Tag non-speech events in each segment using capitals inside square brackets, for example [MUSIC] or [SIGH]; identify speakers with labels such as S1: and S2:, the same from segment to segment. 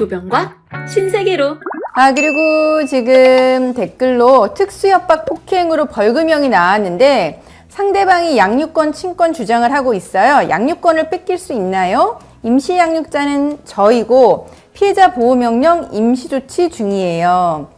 S1: 조병과 신세계로
S2: 아, 그리고 지금 댓글로 특수협박 폭행으로 벌금형이 나왔는데 상대방이 양육권 침권 주장을 하고 있어요. 양육권을 뺏길 수 있나요? 임시 양육자는 저이고 피해자 보호명령 임시 조치 중이에요.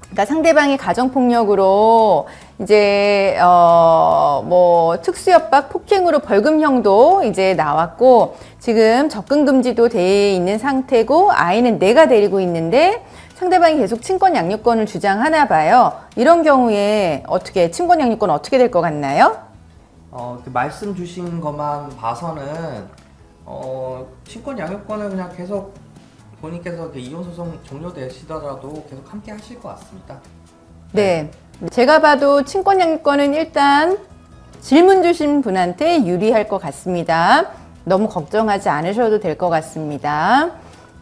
S2: 그러니까 상대방이 가정폭력으로 이제 어 뭐 특수협박 폭행으로 벌금형도 이제 나왔고 지금 접근 금지도 돼 있는 상태고 아이는 내가 데리고 있는데 상대방이 계속 친권 양육권을 주장하나 봐요. 이런 경우에 어떻게 친권 양육권 어떻게 될 것 같나요?
S3: 어, 그 말씀 주신 것만 봐서는 어, 친권 양육권은 그냥 계속 본인께서 그 이혼 소송 종료되시더라도 계속 함께 하실 것 같습니다.
S2: 네. 제가 봐도 친권 양육권은 일단 질문 주신 분한테 유리할 것 같습니다. 너무 걱정하지 않으셔도 될 것 같습니다.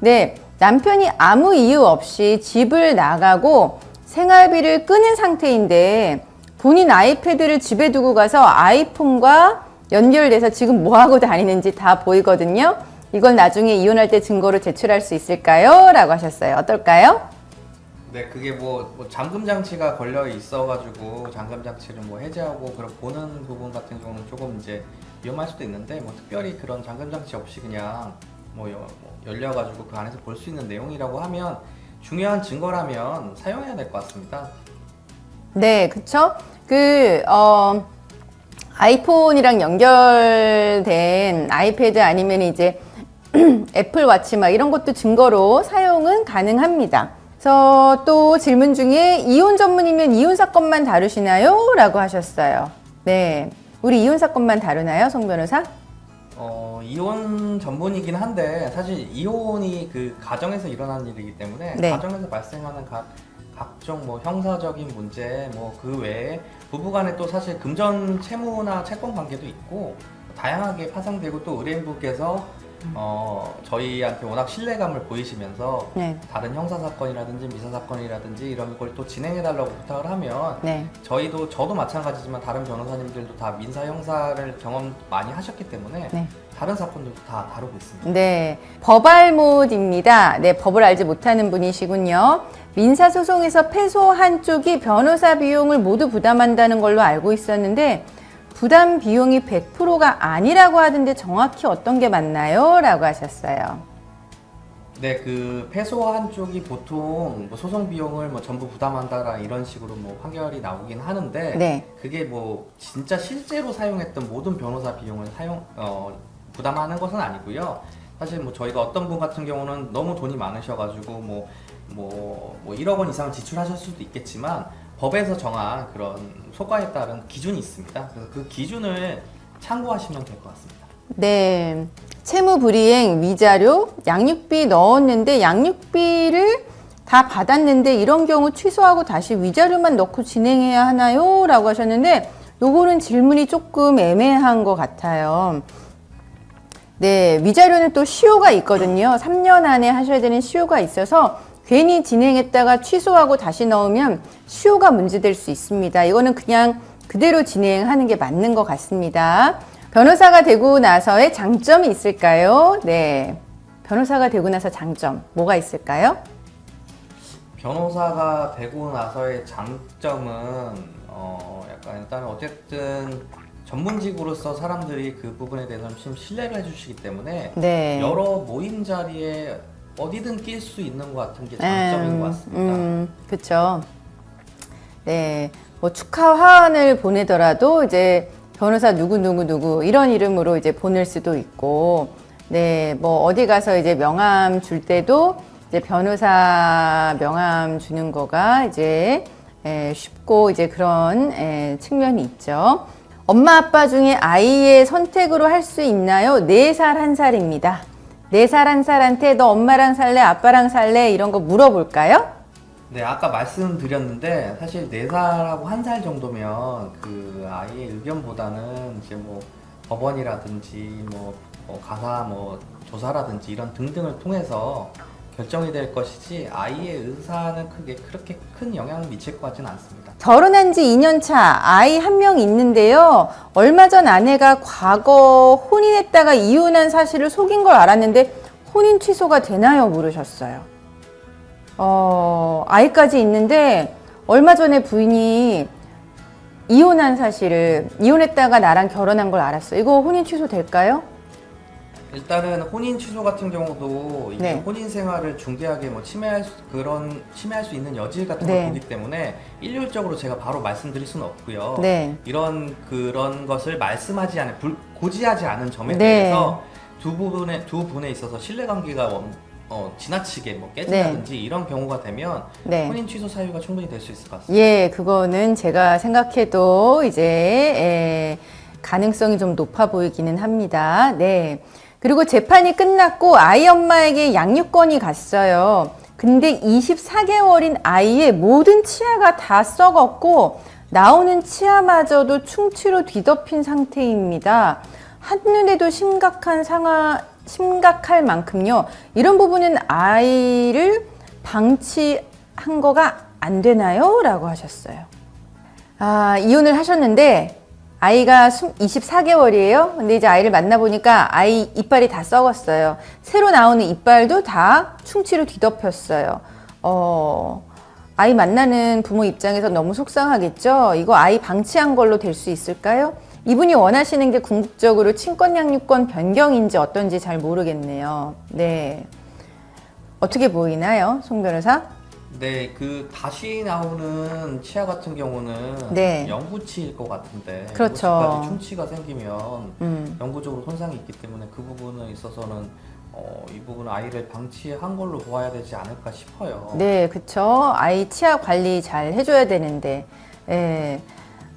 S2: 네. 남편이 아무 이유 없이 집을 나가고 생활비를 끊은 상태인데 본인 아이패드를 집에 두고 가서 아이폰과 연결돼서 지금 뭐 하고 다니는지 다 보이거든요. 이걸 나중에 이혼할 때 증거로 제출할 수 있을까요? 라고 하셨어요. 어떨까요?
S3: 네, 그게 뭐, 뭐 잠금 장치가 걸려 있어가지고 잠금 장치를 뭐 해제하고 그런 보는 부분 같은 경우는 조금 이제 위험할 수도 있는데 뭐 특별히 그런 잠금 장치 없이 그냥 뭐, 여- 뭐 열려가지고 그 안에서 볼 수 있는 내용이라고 하면 중요한 증거라면 사용해야 될 것 같습니다.
S2: 네, 그쵸? 그, 어, 아이폰이랑 연결된 아이패드 아니면 이제 [CLEARS THROAT] 애플 와치 막 이런 것도 증거로 사용은 가능합니다. 그래서 또 질문 중에 이혼 전문이면 이혼 사건만 다루시나요? 라고 하셨어요. 네. 우리 이혼 사건만 다루나요, 송 변호사?
S3: 어, 이혼 전문이긴 한데 사실 이혼이 그 가정에서 일어나는 일이기 때문에
S2: 네.
S3: 가정에서 발생하는 각 각종 뭐 형사적인 문제 뭐 그 외에 부부간에 또 사실 금전 채무나 채권 관계도 있고 다양하게 파생되고 또 의뢰인분께서 어 저희한테 워낙 신뢰감을 보이시면서
S2: 네.
S3: 다른 형사 사건이라든지 미사 사건이라든지 이런 걸 또 진행해 달라고 부탁을 하면
S2: 네.
S3: 저희도 저도 마찬가지지만 다른 변호사님들도 다 민사 형사를 경험 많이 하셨기 때문에
S2: 네.
S3: 다른 사건들도 다 다루고 있습니다.
S2: 네, 법알못입니다. 네, 법을 알지 못하는 분이시군요. 민사소송에서 패소한 쪽이 변호사 비용을 모두 부담한다는 걸로 알고 있었는데 부담 비용이 100%가 아니라고 하던데 정확히 어떤 게 맞나요? 라고 하셨어요.
S3: 네, 그 패소한 쪽이 보통 뭐 소송 비용을 뭐 전부 부담한다라 이런 식으로 뭐 판결이 나오긴 하는데
S2: 네.
S3: 그게 뭐 진짜 실제로 사용했던 모든 변호사 비용을 사용 어, 부담하는 것은 아니고요. 사실 뭐 저희가 어떤 분 같은 경우는 너무 돈이 많으셔가지고 뭐 뭐, 뭐 1억 원 이상을 지출하실 수도 있겠지만 법에서 정한 그런 소가에 따른 기준이 있습니다. 그래서 그 기준을 참고하시면 될 것 같습니다.
S2: 네. 채무 불이행, 위자료, 양육비 넣었는데 양육비를 다 받았는데 이런 경우 취소하고 다시 위자료만 넣고 진행해야 하나요? 라고 하셨는데 요거는 질문이 조금 애매한 것 같아요. 네, 위자료는 또 시효가 있거든요. 3년 안에 하셔야 되는 시효가 있어서 괜히 진행했다가 취소하고 다시 넣으면 시효가 문제될 수 있습니다. 이거는 그냥 그대로 진행하는 게 맞는 것 같습니다. 변호사가 되고 나서의 장점이 있을까요? 네. 변호사가 되고 나서 장점, 뭐가 있을까요?
S3: 변호사가 되고 나서의 장점은 어 약간 일단 어쨌든 전문직으로서 사람들이 그 부분에 대해서 좀 신뢰를 해주시기 때문에
S2: 네.
S3: 여러 모임 자리에 어디든 낄 수 있는 것 같은 게 장점인 것 같습니다.
S2: 음, 그렇죠. 네, 뭐 축하 화환을 보내더라도 이제 변호사 누구 누구 누구 이런 이름으로 이제 보낼 수도 있고, 네, 뭐 어디 가서 이제 명함 줄 때도 이제 변호사 명함 주는 거가 이제 에, 쉽고 이제 그런 에, 측면이 있죠. 엄마 아빠 중에 아이의 선택으로 할 수 있나요? 네 살 한 살입니다. 네 살 한 살한테 너 엄마랑 살래, 아빠랑 살래 이런 거 물어볼까요?
S3: 네, 아까 말씀드렸는데 사실 4살하고 1살 정도면 그 아이의 의견보다는 이제 뭐 법원이라든지 뭐, 뭐 가사 뭐 조사라든지 이런 등등을 통해서 결정이 될 것이지 아이의 의사는 크게 그렇게 큰 영향을 미칠 것 같지는 않습니다.
S2: 결혼한 지 2년 차 아이 한 명 있는데요. 얼마 전 아내가 과거 혼인했다가 이혼한 사실을 속인 걸 알았는데 혼인 취소가 되나요? 물으셨어요. 어, 아이까지 있는데 얼마 전에 부인이 이혼한 사실을 이혼했다가 나랑 결혼한 걸 알았어요. 이거 혼인 취소 될까요?
S3: 일단은 혼인 취소 같은 경우도 이게
S2: 네.
S3: 혼인 생활을 중대하게 뭐 침해할 수, 그런 침해할 수 있는 여지 같은
S2: 네.
S3: 걸 보기 때문에 일률적으로 제가 바로 말씀드릴 수는 없고요.
S2: 네.
S3: 이런 그런 것을 말씀하지 않은 불, 고지하지 않은 점에
S2: 네.
S3: 대해서 두 부분에 두 분에 있어서 신뢰 관계가 원- 어, 지나치게 뭐 깨진다든지 이런 경우가 되면
S2: 네.
S3: 혼인 취소 사유가 충분히 될 수 있을 것 같습니다.
S2: 예, 그거는 제가 생각해도 이제 에, 가능성이 좀 높아 보이기는 합니다. 네. 그리고 재판이 끝났고 아이 엄마에게 양육권이 갔어요. 근데 24개월인 아이의 모든 치아가 다 썩었고 나오는 치아마저도 충치로 뒤덮인 상태입니다. 한눈에도 심각한 상하, 심각할 만큼요. 이런 부분은 아이를 방치한 거가 안 되나요? 라고 하셨어요. 아, 이혼을 하셨는데 아이가 24개월이에요. 근데 이제 아이를 만나보니까 아이 이빨이 다 썩었어요. 새로 나오는 이빨도 다 충치로 뒤덮였어요. 어, 아이 만나는 부모 입장에서 너무 속상하겠죠? 이거 아이 방치한 걸로 될 수 있을까요? 이분이 원하시는 게 궁극적으로 친권 양육권 변경인지 어떤지 잘 모르겠네요. 네. 어떻게 보이나요, 송 변호사?
S3: 네, 그 다시 나오는 치아 같은 경우는
S2: 네.
S3: 영구치일 것 같은데
S2: 그렇죠.
S3: 영구치까지 충치가 생기면
S2: 음.
S3: 영구적으로 손상이 있기 때문에 그 부분에 있어서는 어, 이 부분 아이를 방치한 걸로 보아야 되지 않을까 싶어요.
S2: 네, 그쵸. 아이 치아 관리 잘 해줘야 되는데, 예,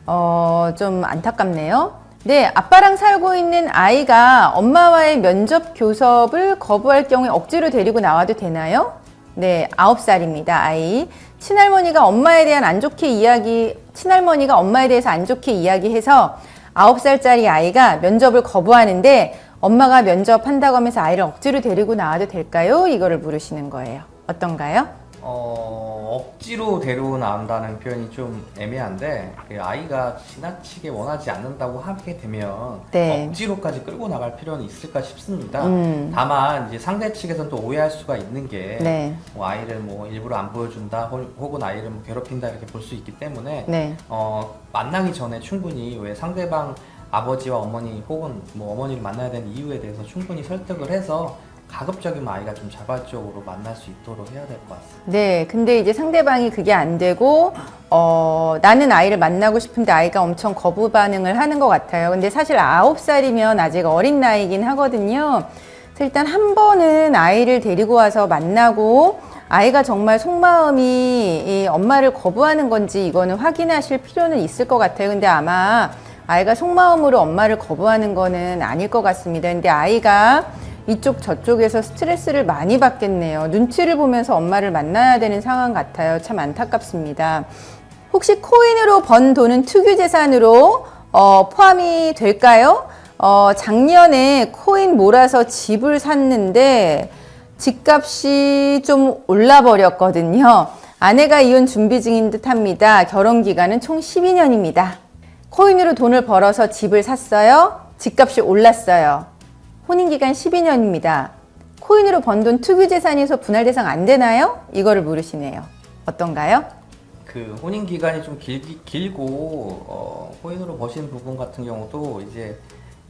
S2: 어, 좀 안타깝네요. 네, 아빠랑 살고 있는 아이가 엄마와의 면접 교섭을 거부할 경우에 억지로 데리고 나와도 되나요? 네, 아홉 살입니다, 아이. 친할머니가 엄마에 대한 안 좋게 이야기, 친할머니가 엄마에 대해서 안 좋게 이야기해서 아홉 살짜리 아이가 면접을 거부하는데 엄마가 면접한다고 하면서 아이를 억지로 데리고 나와도 될까요? 이거를 물으시는 거예요. 어떤가요?
S3: 어, 억지로 데려나온다는 표현이 좀 애매한데 그 아이가 지나치게 원하지 않는다고 하게 되면
S2: 네.
S3: 억지로까지 끌고 나갈 필요는 있을까 싶습니다.
S2: 음.
S3: 다만 이제 상대 측에서는 또 오해할 수가 있는 게
S2: 네.
S3: 뭐 아이를 뭐 일부러 안 보여준다 혹- 혹은 아이를 뭐 괴롭힌다 이렇게 볼 수 있기 때문에
S2: 네.
S3: 어, 만나기 전에 충분히 왜 상대방 아버지와 어머니 혹은 뭐 어머니를 만나야 되는 이유에 대해서 충분히 설득을 해서 가급적이면 아이가 좀 자발적으로 만날 수 있도록 해야 될 것 같습니다.
S2: 네, 근데 이제 상대방이 그게 안 되고, 어, 나는 아이를 만나고 싶은데 아이가 엄청 거부 반응을 하는 것 같아요. 근데 사실 아홉 살이면 아직 어린 나이긴 하거든요. 그래서 일단 한 번은 아이를 데리고 와서 만나고, 아이가 정말 속마음이 이 엄마를 거부하는 건지 이거는 확인하실 필요는 있을 것 같아요. 근데 아마 아이가 속마음으로 엄마를 거부하는 거는 아닐 것 같습니다. 근데 아이가 이쪽 저쪽에서 스트레스를 많이 받겠네요. 눈치를 보면서 엄마를 만나야 되는 상황 같아요. 참 안타깝습니다. 혹시 코인으로 번 돈은 특유 재산으로 어, 포함이 될까요? 어, 작년에 코인 몰아서 집을 샀는데 집값이 좀 올라 버렸거든요. 아내가 이혼 준비 중인 듯 합니다. 결혼 기간은 총 12년입니다. 코인으로 돈을 벌어서 집을 샀어요. 집값이 올랐어요. 혼인기간 12년입니다. 코인으로 번 돈 특유 재산에서 분할 대상 안 되나요? 이거를 물으시네요. 어떤가요?
S3: 그 혼인 기간이 좀 길, 길고 어, 코인으로 버신 부분 같은 경우도 이제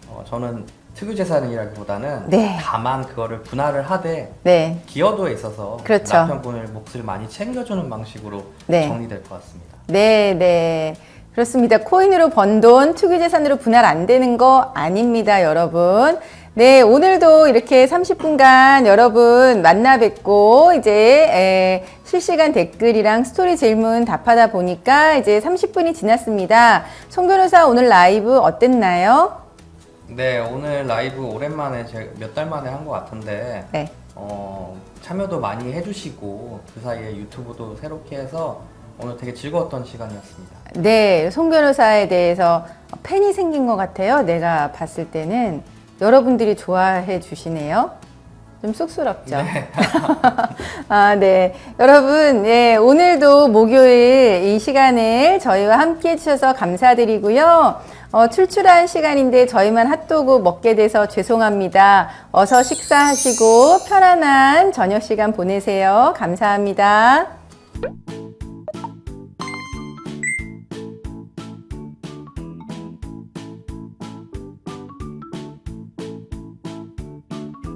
S3: 어, 저는 특유 재산이라기보다는
S2: 네.
S3: 다만 그거를 분할을 하되
S2: 네.
S3: 기여도에 있어서
S2: 그렇죠.
S3: 남편분을 몫을 많이 챙겨주는 방식으로
S2: 네.
S3: 정리될 것 같습니다.
S2: 네, 네. 그렇습니다. 코인으로 번돈 투기 재산으로 분할 안 되는 거 아닙니다, 여러분. 네, 오늘도 이렇게 30분간 여러분 만나 뵙고 이제 에, 실시간 댓글이랑 스토리 질문 답하다 보니까 이제 30분이 지났습니다. 송 변호사 오늘 라이브 어땠나요?
S3: 네, 오늘 라이브 오랜만에 몇 달 만에 한 것 같은데
S2: 네.
S3: 어, 참여도 많이 해주시고 그 사이에 유튜브도 새롭게 해서 오늘 되게 즐거웠던 시간이었습니다.
S2: 네, 송 변호사에 대해서 팬이 생긴 것 같아요. 내가 봤을 때는 여러분들이 좋아해 주시네요. 좀 쑥스럽죠. [LAUGHS] 아, 네. 여러분, 예, 오늘도 목요일 이 시간을 저희와 함께 해주셔서 감사드리고요. 어, 출출한 시간인데 저희만 핫도그 먹게 돼서 죄송합니다. 어서 식사하시고 편안한 저녁 시간 보내세요. 감사합니다.